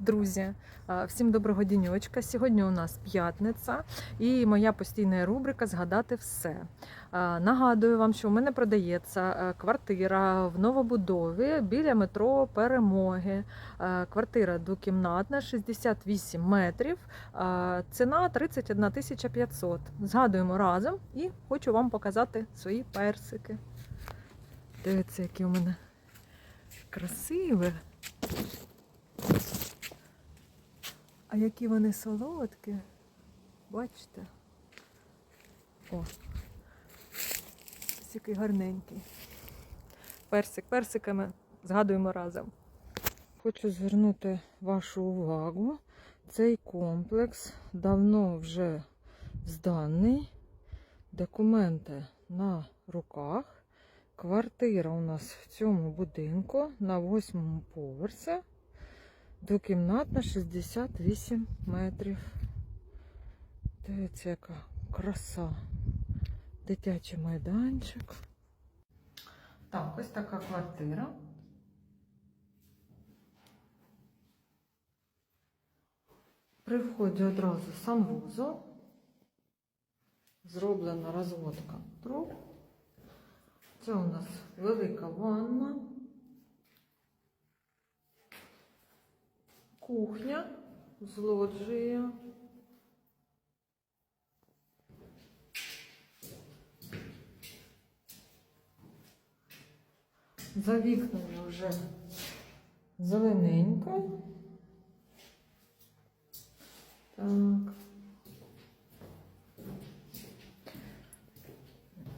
Друзі, всім доброго діньочка. Сьогодні у нас п'ятниця і моя постійна рубрика Згадати все. Нагадую вам, що у мене продається е, квартира в новобудові біля метро Перемоги. Квартира двокімнатна, 68 метрів. Ціна 31 тисяча 500. Згадуємо разом і хочу вам показати свої персики. Дивіться, які у мене красиві. Які вони солодкі. Бачите? О, ось який гарненький. Персик, персиками згадуємо разом. Хочу звернути вашу увагу. Цей комплекс давно вже зданий. Документи на руках. Квартира у нас в цьому будинку на восьмому поверсі. Двокімнатна 68 метрів. Дивіться, яка краса. Дитячий майданчик. Так, ось така квартира. При вході одразу санвузол. Зроблена розводка труб. Це у нас велика ванна. Кухня з лоджією. За вікнами вже зелененько. Так.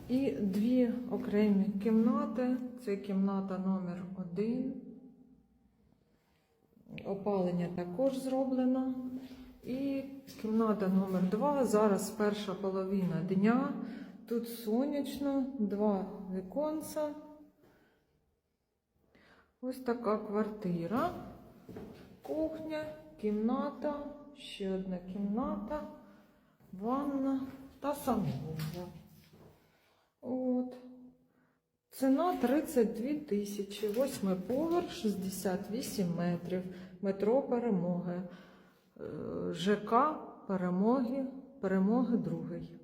І дві окремі кімнати. Це кімната номер один. Опалення також зроблено. І кімната номер 2 Зараз перша половина дня. Тут сонячно, два віконця. Ось така квартира. Кухня, кімната, ще одна кімната, ванна та санвузол. Ціна 32 тисячі, восьмий поверх, 68 метрів, метро Перемоги, Е, ЖК Перемоги, Перемоги другий.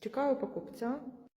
Чекаю покупця.